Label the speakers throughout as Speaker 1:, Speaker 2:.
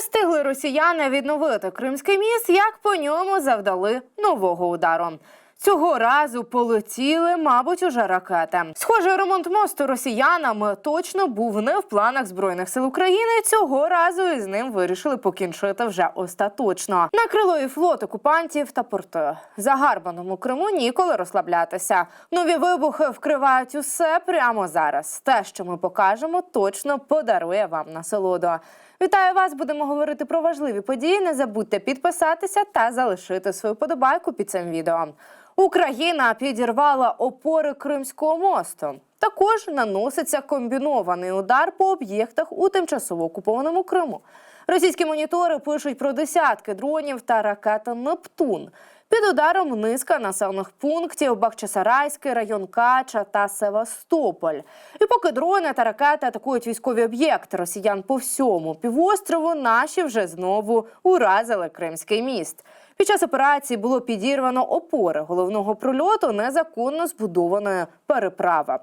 Speaker 1: встигли росіяни відновити Кримський міст, як по ньому завдали нового удару. Цього разу полетіли, мабуть, уже ракети. Схоже, ремонт мосту росіянам точно був не в планах збройних сил України. Цього разу із ним вирішили покінчити вже остаточно. Накрило і флот окупантів та порти. Загарбаному Криму ніколи розслаблятися. Нові вибухи вкривають усе прямо зараз. Те, що ми покажемо, точно подарує вам насолоду. Вітаю вас! Будемо говорити про важливі події. Не забудьте підписатися та залишити свою подобайку під цим відео. Україна підірвала опори Кримського мосту. Також наноситься комбінований удар по об'єктах у тимчасово окупованому Криму. Російські монітори пишуть про десятки дронів та ракети Нептун. Під ударом низка населених пунктів Бахчисарайський, район Кача та Севастополь. І поки дрони та ракети атакують військові об'єкти росіян по всьому півострову, наші вже знову уразили Кримський міст. Під час операції було підірвано опори головного прольоту незаконно збудованої переправи.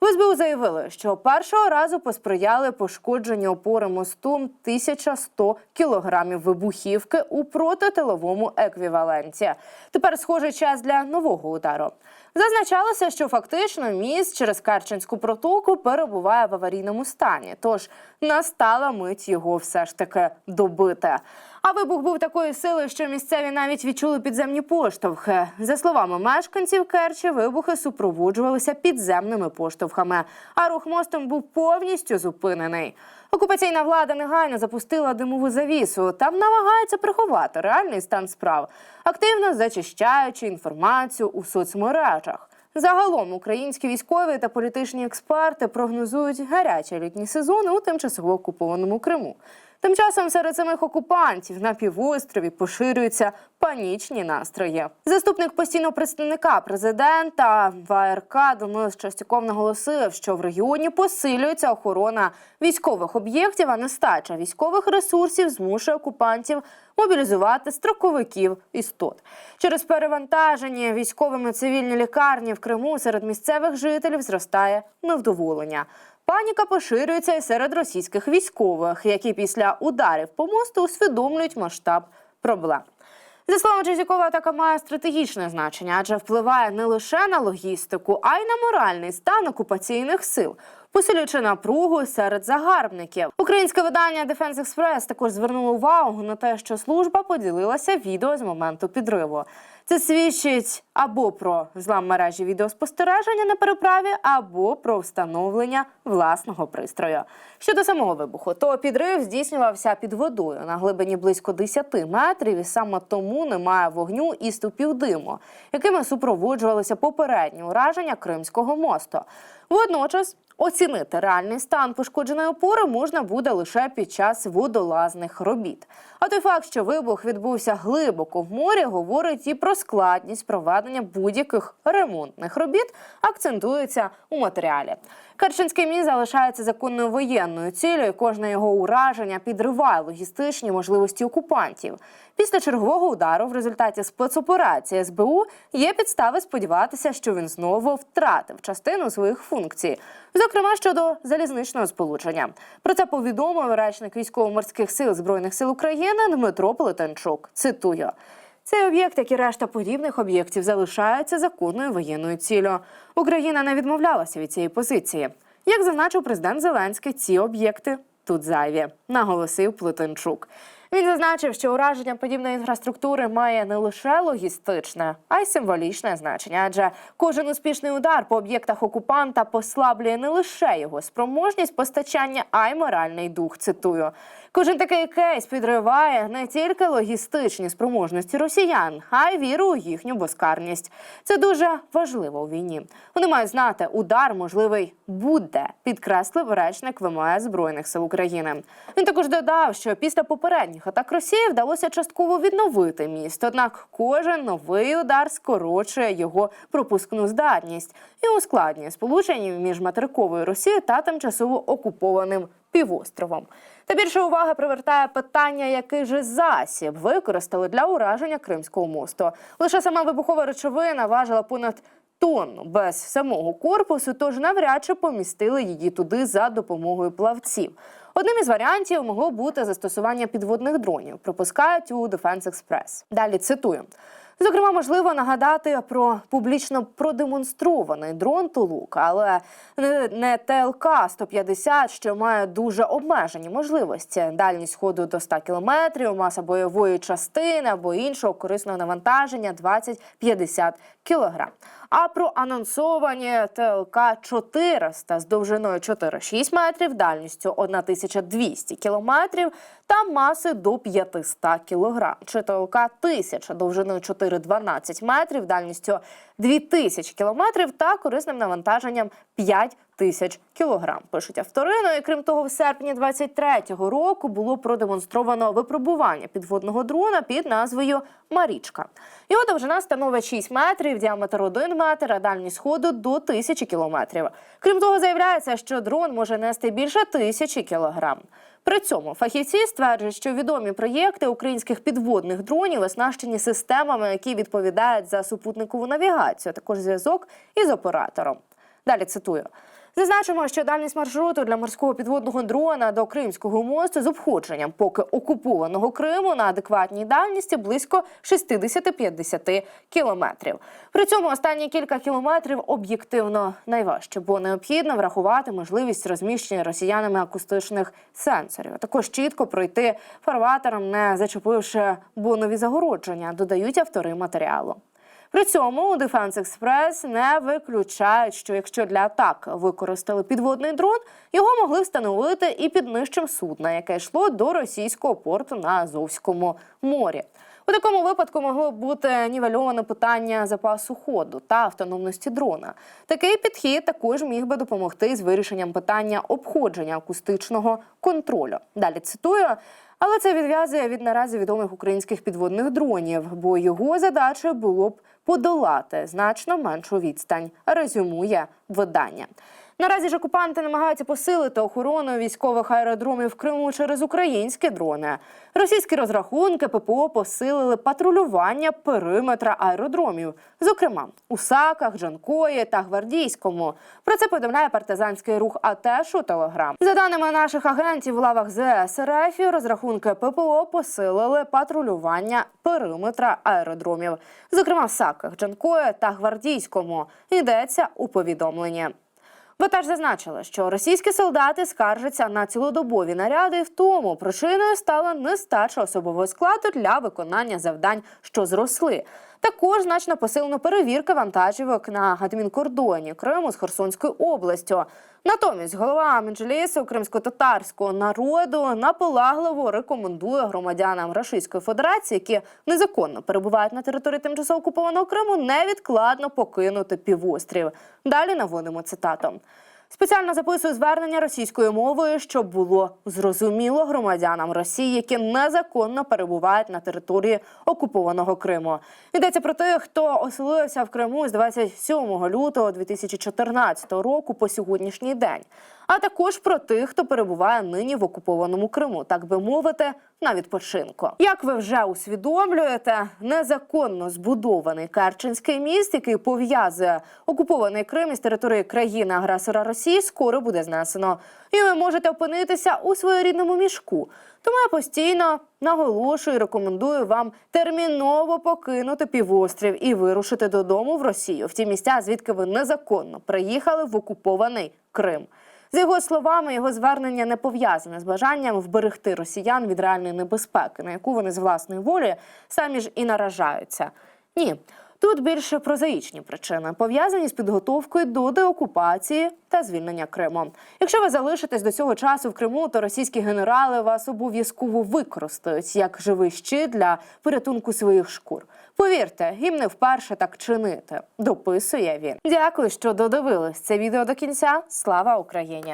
Speaker 1: В СБУ заявили, що першого разу посприяли пошкодженню опори мосту 1100 кілограмів вибухівки у протитиловому еквіваленті. Тепер схожий час для нового удару. Зазначалося, що фактично міст через Керченську протоку перебуває в аварійному стані, тож настала мить його все ж таки добити. А вибух був такої сили, що місцеві навіть відчули підземні поштовхи. За словами мешканців Керчі, вибухи супроводжувалися підземними поштовхами, а рух мостом був повністю зупинений. Окупаційна влада негайно запустила димову завісу. Там намагаються приховати реальний стан справ, активно зачищаючи інформацію у соцмережах. Загалом українські військові та політичні експерти прогнозують гарячий літній сезон у тимчасово окупованому Криму. Тим часом серед самих окупантів на півострові поширюються панічні настрої. Заступник постійного представника президента ВАРК Денис Частяков наголосив, що в регіоні посилюється охорона військових об'єктів, а нестача військових ресурсів змушує окупантів мобілізувати строковиків істот. Через перевантажені військовими цивільні лікарні в Криму серед місцевих жителів зростає невдоволення. Паніка поширюється і серед російських військових, які після ударів по мосту усвідомлюють масштаб проблем. За словами Чесікова, атака має стратегічне значення, адже впливає не лише на логістику, а й на моральний стан окупаційних сил, посилюючи напругу серед загарбників. Українське видання Defense Express також звернуло увагу на те, що служба поділилася відео з моменту підриву. Це свідчить або про злам мережі відеоспостереження на переправі, або про встановлення власного пристрою. Щодо самого вибуху, то підрив здійснювався під водою на глибині близько 10 метрів, і саме тому немає вогню і ступів диму, якими супроводжувалися попередні ураження Кримського мосту. Водночас оцінити реальний стан пошкодженої опори можна буде лише під час водолазних робіт. А той факт, що вибух відбувся глибоко в морі, говорить і про складність проведення будь-яких ремонтних робіт, акцентується у матеріалі. Керченський міст залишається законною воєнною цілею. і Кожне його ураження підриває логістичні можливості окупантів. Після чергового удару в результаті спецоперації СБУ є підстави сподіватися, що він знову втратив частину своїх функцій, зокрема щодо залізничного сполучення. Про це повідомив речник військово-морських сил збройних сил України Дмитро Плетенчук. Цитую. Цей об'єкт, як і решта подібних об'єктів, залишається законною воєнною ціллю. Україна не відмовлялася від цієї позиції. Як зазначив президент Зеленський, ці об'єкти тут зайві, наголосив Плетенчук. Він зазначив, що ураження подібної інфраструктури має не лише логістичне, а й символічне значення, адже кожен успішний удар по об'єктах окупанта послаблює не лише його спроможність постачання, а й моральний дух. Цитую. Кожен такий кейс підриває не тільки логістичні спроможності росіян, а й віру у їхню безкарність. Це дуже важливо у війні. Вони мають знати, удар можливий буде, підкреслив речник ВМС Збройних сил України. Він також додав, що після попередніх атак Росії вдалося частково відновити міст. Однак кожен новий удар скорочує його пропускну здатність і ускладнює сполучення між материковою Росією та тимчасово окупованим півостровом. Та більше уваги привертає питання, який же засіб використали для ураження Кримського мосту. Лише сама вибухова речовина важила понад тонну без самого корпусу, тож навряд чи помістили її туди за допомогою плавців. Одним із варіантів могло бути застосування підводних дронів. Припускають у Defense Express. Далі цитую. Зокрема, можливо нагадати про публічно продемонстрований дрон Тулук, але не ТЛК 150 що має дуже обмежені можливості: дальність ходу до 100 кілометрів, маса бойової частини або іншого корисного навантаження 20-50 кілограм. А про анонсовані ТЛК 400 з довжиною 4-6 метрів, дальністю 1200 кілометрів та маси до 500 кілограм. Чи ТЛК 1000 довжиною 4-12 метрів, дальністю 2000 кілометрів та корисним навантаженням 5 тисяч кілограм. Пишуть автори. Ну і крім того, в серпні 23-го року було продемонстровано випробування підводного дрона під назвою Марічка. Його довжина становить 6 метрів, діаметр 1 метр, а дальність ходу до 1000 кілометрів. Крім того, заявляється, що дрон може нести більше тисячі кілограм. При цьому фахівці стверджують, що відомі проєкти українських підводних дронів оснащені системами, які відповідають за супутникову навігацію, а також зв'язок із оператором. Далі цитую. Зазначимо, що дальність маршруту для морського підводного дрона до Кримського мосту з обходженням поки окупованого Криму на адекватній дальності близько 60-50 кілометрів. При цьому останні кілька кілометрів об'єктивно найважче, бо необхідно врахувати можливість розміщення росіянами акустичних сенсорів, також чітко пройти фарватером, не зачепивши бонові загородження, додають автори матеріалу. При цьому у Defense Express не виключають, що якщо для атак використали підводний дрон, його могли встановити і під нижчим судна, яке йшло до російського порту на Азовському морі. У такому випадку могло б бути нівельоване питання запасу ходу та автономності дрона. Такий підхід також міг би допомогти з вирішенням питання обходження акустичного контролю. Далі цитую. Але це відв'язує від наразі відомих українських підводних дронів, бо його задача було б подолати значно меншу відстань. Резюмує видання. Наразі ж окупанти намагаються посилити охорону військових аеродромів в Криму через українські дрони. Російські розрахунки ППО посилили патрулювання периметра аеродромів, зокрема у Саках, Джанкої та Гвардійському. Про це повідомляє партизанський рух АТЕШ у Телеграм. За даними наших агентів в лавах ЗС РФ, розрахунки ППО посилили патрулювання периметра аеродромів, зокрема в Саках, Джанкої та Гвардійському. Йдеться у повідомленні. Ви теж зазначили, що російські солдати скаржаться на цілодобові наряди. В тому причиною стала нестача особового складу для виконання завдань, що зросли. Також значно посилено перевірка вантажівок на адмінкордоні Криму з Херсонською областю. Натомість голова Меджлісу кримсько-татарського народу наполегливо рекомендує громадянам Російської Федерації, які незаконно перебувають на території тимчасово окупованого Криму, невідкладно покинути півострів. Далі наводимо цитату. Спеціально записую звернення російською мовою, щоб було зрозуміло громадянам Росії, які незаконно перебувають на території окупованого Криму. Йдеться про тих, хто оселився в Криму з 27 лютого 2014 року по сьогоднішній день, а також про тих, хто перебуває нині в окупованому Криму, так би мовити, на відпочинку. Як ви вже усвідомлюєте, незаконно збудований Керченський міст, який пов'язує окупований Крим із території країни-агресора Росії, скоро буде знесено. І ви можете опинитися у своєрідному мішку. Тому я постійно наголошую і рекомендую вам терміново покинути півострів і вирушити додому в Росію, в ті місця, звідки ви незаконно приїхали в окупований Крим. За його словами, його звернення не пов'язане з бажанням вберегти росіян від реальної небезпеки, на яку вони з власної волі самі ж і наражаються. Ні. Тут більше прозаїчні причини пов'язані з підготовкою до деокупації та звільнення Криму. Якщо ви залишитесь до цього часу в Криму, то російські генерали вас обов'язково використають як живий щит для порятунку своїх шкур. Повірте, їм не вперше так чинити. Дописує він. Дякую, що додивились це відео до кінця. Слава Україні!